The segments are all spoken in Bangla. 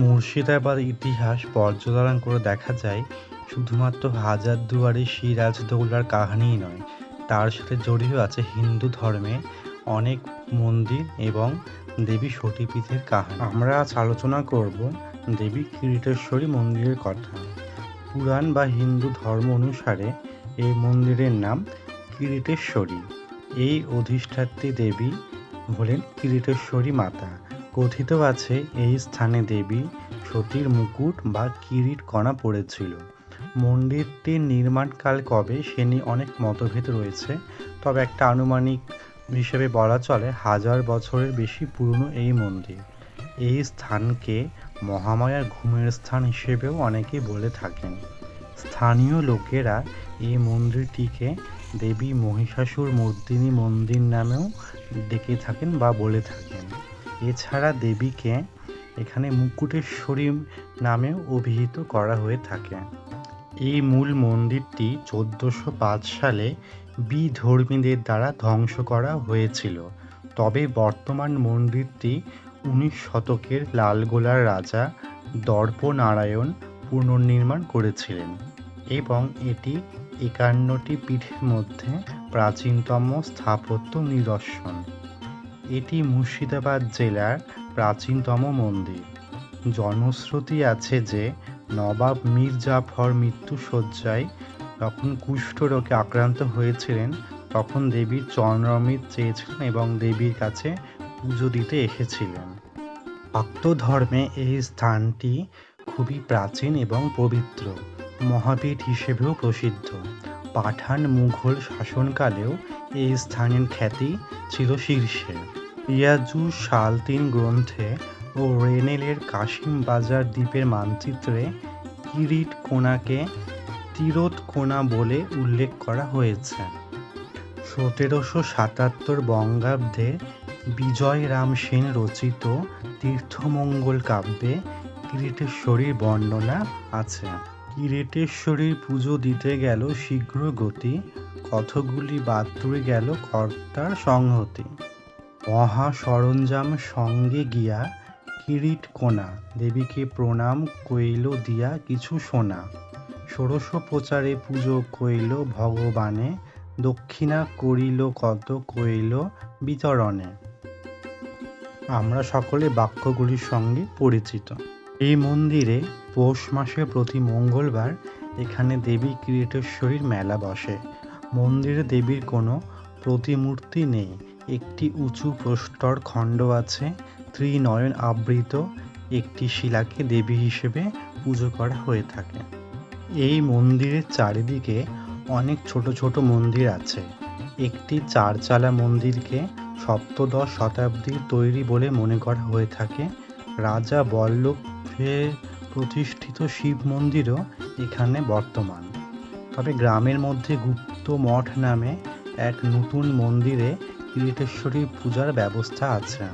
মুর্শিদাবাদ ইতিহাস পর্যবেক্ষণ করে দেখা যায়, শুধুমাত্র হাজারদুয়ারি সিরাজদৌল্লার কাহিনীই নয়, তার সাথে জড়িয়ে আছে হিন্দু ধর্মে অনেক মন্দির এবং দেবী সতীপীঠের কাহিনী। আমরা আজ আলোচনা করব দেবী কিরিটেশ্বরী মন্দিরের কথা। পুরাণ বা হিন্দু ধর্ম অনুসারে এই মন্দিরের নাম কিরিটেশ্বরী। এই অধিষ্ঠাত্রী দেবী হলেন কিরিটেশ্বরী মাতা। কথিত আছে, এই স্থানে দেবী সতীর মুকুট বা কিরিট কণা পড়েছিল। মন্দিরটির নির্মাণকাল কবে সে নিয়ে অনেক মতভেদ রয়েছে, তবে একটা আনুমানিক হিসেবে বলা চলে হাজার বছরের বেশি পুরনো এই মন্দির। এই স্থানকে মহামায়ার ঘুমের স্থান হিসেবেও অনেকে বলে থাকেন। স্থানীয় লোকেরা এই মন্দিরটিকে দেবী মহিষাসুর মর্দিনী মন্দির নামেও ডেকে থাকেন বা বলে থাকেন। এছাড়া দেবীকে এখানে মুকুটেশ্বরী নামেও অভিহিত করা হয়ে থাকে। এই মূল মন্দিরটি চোদ্দোশো পাঁচ সালে বিধর্মীদের দ্বারা ধ্বংস করা হয়েছিল। তবে বর্তমান মন্দিরটি উনিশ শতকের লালগোলার রাজা দর্পনারায়ণ পুনর্নির্মাণ করেছিলেন এবং এটি একান্নটি পীঠের মধ্যে প্রাচীনতম স্থাপত্য নিদর্শন। এটি মুর্শিদাবাদ জেলার প্রাচীনতম মন্দির। জনশ্রুতি আছে যে, নবাব মীর জাফর মৃত্যুশয্যায় যখন কুষ্ঠরোগে আক্রান্ত হয়েছিলেন, তখন দেবীর চরণমিত চেয়েছিলেন এবং দেবীর কাছে পুজো দিতে এসেছিলেন। ভক্ত ধর্মে এই স্থানটি খুবই প্রাচীন এবং পবিত্র। মহাপীঠ হিসেবেও প্রসিদ্ধ। পাঠান মুঘল শাসনকালেও এই স্থানের খ্যাতি ছিল শীর্ষে ইয়াজু সাল তিন গ্রন্থে ও রেনেলের কাশিম বাজার দ্বীপের মানচিত্রে কিরিট কোনাকে তিরোত কোনা বলে উল্লেখ করা হয়েছে। সতেরোশো সাতাত্তর বঙ্গাব্দে বিজয় রাম সেন রচিত তীর্থমঙ্গল কাব্যে কিরিটেশ্বরীর বর্ণনা আছে। কিরিটেশ্বরীর পুজো দিতে গেল শীঘ্র গতি কতগুলি বাতুরে গেল কর্তার সংহতি। মহা সরঞ্জাম সঙ্গে গিয়া কিরিট কোনা, দেবীকে প্রণাম কইল দিয়া কিছু সোনা। ষোড়শ প্রচারে পুজো কইল ভগবানে, দক্ষিণা করিল কত কইল বিতরণে। আমরা সকলে বাক্যগুলির সঙ্গে পরিচিত। এই মন্দিরে পৌষ মাসে প্রতি মঙ্গলবার এখানে দেবী ক্রিয়েটেশ্বরীর মেলা বসে। মন্দিরে দেবীর কোনো প্রতিমূর্তি নেই। একটি উঁচু প্রস্তর খণ্ড আছে, ত্রিনয়ন আবৃত, একটি শিলাকে দেবী হিসেবে পুজো করা হয়ে থাকে। এই মন্দিরের চারিদিকে অনেক ছোট ছোট মন্দির আছে। একটি চারচালা মন্দিরকে সপ্তদশ শতাব্দীর তৈরি বলে মনে করা হয়ে থাকে। রাজা বল্লভের প্রতিষ্ঠিত শিব মন্দিরও এখানে বর্তমান। তবে গ্রামের মধ্যে গুপ্ত মঠ নামে এক নতুন মন্দিরে কিরিটেশ্বরী পূজার ব্যবস্থা আছে।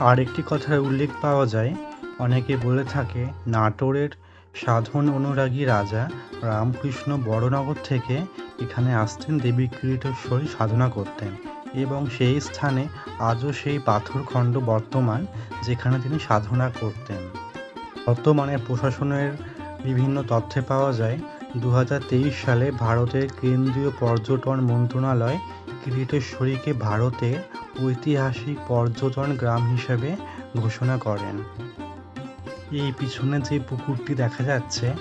আর একটি কথার উল্লেখ পাওয়া যায়, অনেকে বলে থাকে, নাটোরের সাধন অনুরাগী রাজা রামকৃষ্ণ বড়নগর থেকে এখানে আসতেন দেবী কিরিটেশ্বরী সাধনা করতেন। এবং সেই স্থানে আজও সেই পাথরখণ্ড বর্তমান যেখানে তিনি সাধনা করতেন। বর্তমানে প্রশাসনের বিভিন্ন তথ্যে পাওয়া যায় দু হাজার তেইশ সালে ভারতের কেন্দ্রীয় পর্যটন মন্ত্রণালয় কিরিটেশ্বরীকে ভারতে ঐতিহাসিক পর্যটন গ্রাম হিসেবে ঘোষণা করেন। এই পিছনে যে পুকুরটি দেখা যাচ্ছে,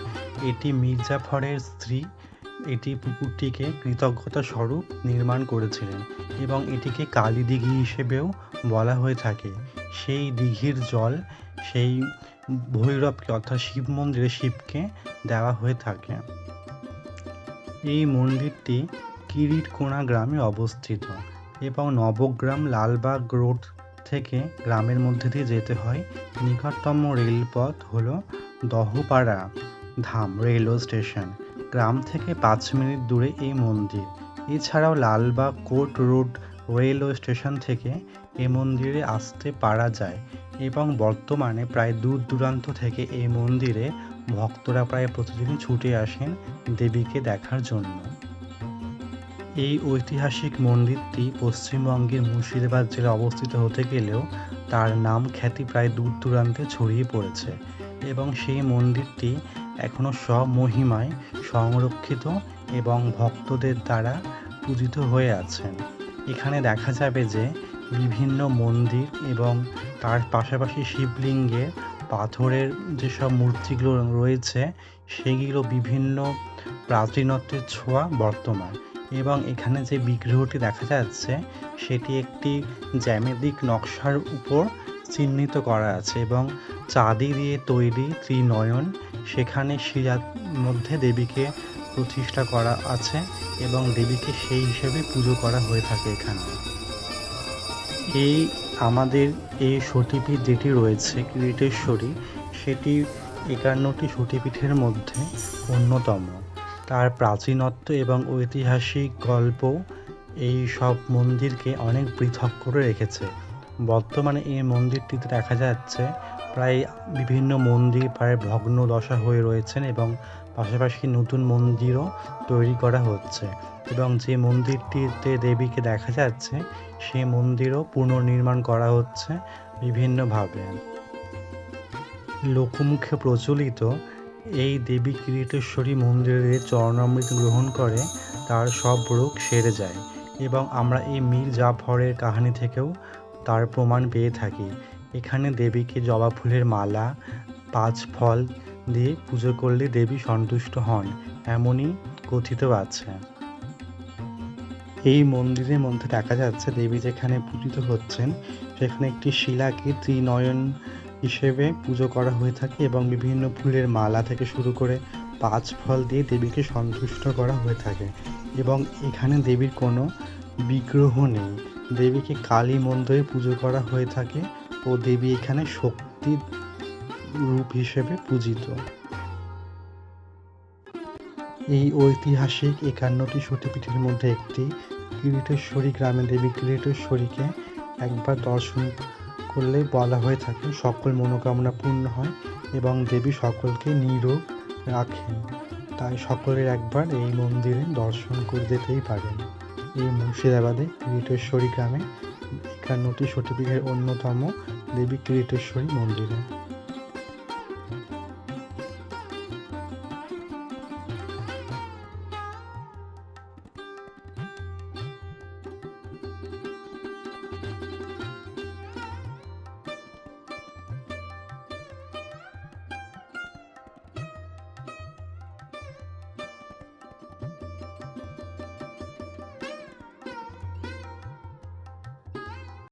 এটি মির্জাফরের স্ত্রী এটি পুকুরটিকে কৃতজ্ঞতা স্বরূপ নির্মাণ করেছিলেন এবং এটিকে কালী দিঘি হিসেবেও বলা হয়ে থাকে। সেই দিঘির জল, সেই ভৈরবকে অর্থাৎ শিব মন্দিরে শিবকে দেওয়া হয়ে থাকে। এই মন্দিরটি কিরিটকোনা গ্রামে অবস্থিত এবং নবগ্রাম লালবাগ রোড থেকে গ্রামের মধ্যে দিয়ে যেতে হয়। নিকটতম রেলপথ হলো দহপাড়া ধাম রেলওয়ে স্টেশন। গ্রাম থেকে পাঁচ মিনিট দূরে এই মন্দির। এছাড়াও Lalbagh court road railway station থেকে এই মন্দিরে আসতে পারা যায় এবং বর্তমানে প্রায় দূর দূরান্ত থেকে এই মন্দিরে ভক্তরা প্রায় প্রতিদিন ছুটে আসেন দেবীকে দেখার জন্য। এই ঐতিহাসিক মন্দিরটি পশ্চিমবঙ্গের মুর্শিদাবাদ জেলায় অবস্থিত হতে গেলেও তার নাম খ্যাতি প্রায় দূর দূরান্তে ছড়িয়ে পড়েছে এবং সেই মন্দিরটি এখনও স্বমহিমায় সংরক্ষিত এবং ভক্তদের দ্বারা পূজিত হয়ে আছেন। এখানে দেখা যাবে যে বিভিন্ন মন্দির এবং তার পাশাপাশি শিবলিঙ্গের পাথরের যেসব মূর্তিগুলো রয়েছে, সেগুলো বিভিন্ন প্রাচীনত্বের ছোঁয়া বর্তমান। এবং এখানে যে বিগ্রহটি দেখা যাচ্ছে, সেটি একটি জ্যামিতিক নকশার উপর চিহ্নিত করা আছে এবং চাঁদি দিয়ে তৈরি ত্রিনয়ন সেখানে শিরার মধ্যে দেবীকে প্রতিষ্ঠা করা আছে এবং দেবীকে সেই হিসেবে পুজো করা হয়ে থাকে এখানে। এই আমাদের এই সতীপীঠ যেটি রয়েছে কিরিটেশ্বরী সেটি একান্নটি সতীপীঠের মধ্যে অন্যতম। তার প্রাচীনত্ব এবং ঐতিহাসিক গল্প এই সব মন্দিরকে অনেক পৃথক করে রেখেছে। বর্তমানে এই মন্দিরটিতে দেখা যাচ্ছে প্রায় বিভিন্ন মন্দির, প্রায় ভগ্ন দশা হয়ে রয়েছেন এবং পাশাপাশি নতুন মন্দিরও তৈরি করা হচ্ছে এবং যে মন্দিরটিতে দেবীকে দেখা যাচ্ছে, সেই মন্দিরও পুনর্নির্মাণ করা হচ্ছে বিভিন্নভাবে। লোকমুখে প্রচলিত এই দেবী কিরিটেশ্বরী মন্দিরে চরণামৃত গ্রহণ করে তার সব রোগ সেরে যায় এবং আমরা এই মীর জাফরের কাহিনী থেকেও তার প্রমাণ পেয়ে থাকি। এখানে দেবীকে জবা ফুলের মালা, পাঁচ ফল দিয়ে পুজো করলে দেবী সন্তুষ্ট হন, এমনই কথিত আছে। এই মন্দিরের মধ্যে দেখা যাচ্ছে দেবী যেখানে পূজিত হচ্ছেন, সেখানে একটি শিলাকে ত্রিনয়ন হিসেবে পুজো করা হয়ে থাকে এবং বিভিন্ন ফুলের মালা থেকে শুরু করে পাঁচ ফল দিয়ে দেবীকে সন্তুষ্ট করা হয়ে থাকে এবং এখানে দেবীর কোনো বিগ্রহ নেই। দেবীকে কালী মন্দিরে পুজো করা হয়ে থাকে ও দেবী এখানে শক্তির রূপ হিসেবে পূজিত। এই ঐতিহাসিক একান্নটি সতীপীঠের মধ্যে একটি কিরিটেশ্বরী গ্রামে দেবী কিরিটেশ্বরীকে একবার দর্শন করলে বলা হয়ে থাকে সকল মনোকামনা পূর্ণ হয় এবং দেবী সকলকে নিরোগ রাখেন। তাই সকলের একবার এই মন্দিরে দর্শন করে যেতেই পারেন। এই মুর্শিদাবাদে কিরিটেশ্বরী গ্রামে একান্নটি সতীপীঠের অন্যতম দেবী কিরিটেশ্বরী মন্দিরে।